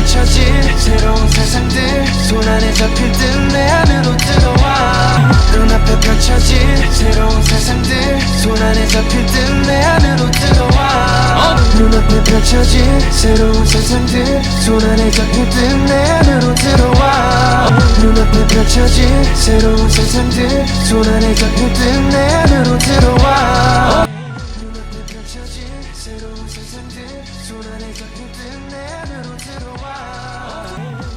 펼쳐질 새로운 세상들 손안에 잡힐 듯 내 안으로 들어와. 눈앞에 펼쳐질 새로운 세상들 손안에 잡힐 듯 내 안으로 들어와. 눈앞에 펼쳐질 새로운 세상들 손안에 잡힐 듯 내 안으로 들어와. 눈앞에 펼쳐질 새로운 세상들 손안에 잡힐 듯 내 안으로 들어와 손안에 잡힐 듯내 안으로 들어와.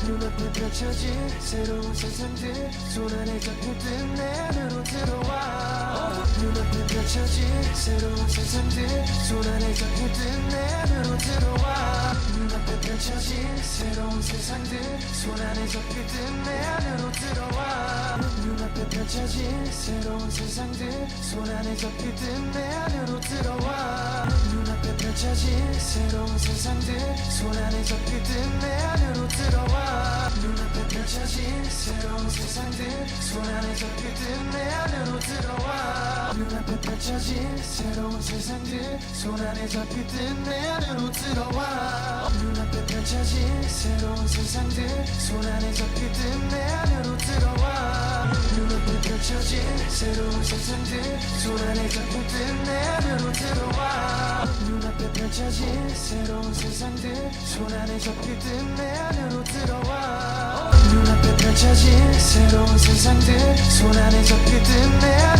눈앞에 펼쳐질 새로운 세상들. 손안에 잡힐 듯내 안으로 들어와. 눈앞에 펼쳐질 새로운 세상들. 손안에 잡힐 듯내 안으로 들어와. 눈앞에 펼쳐질 새로운 세상들. 손안에 잡힐 듯내 안으로 들어와. 눈앞에 펼쳐질 새로운 세상들. 손안에 잡힐 듯내 안으로 들어와. 눈앞에 펼쳐질 새로운 세상들 손 안에 잡힐 듯내 안으로 들어와. 눈앞에 펼쳐질 새로운 세상들 손 안에 잡힐 듯내 안으로 들어와. 눈앞에 펼쳐질 새로운 세상들 손 안에 잡힐 듯내 안으로 들어와. 눈앞에 펼쳐질 새로운 세상들 손 안에 잡힐 듯내 안으로 들어와. 눈앞에 펼쳐질 새로운 세상들 손 안에 잡힐 듯내 안으로 들어와 펼쳐질 새로운 세상들. 손안에 잡힐 듯내 안으로 들어와. 눈앞에 펼쳐질 새로운 세상들. 손안에 잡힐 듯내 안으로 들어와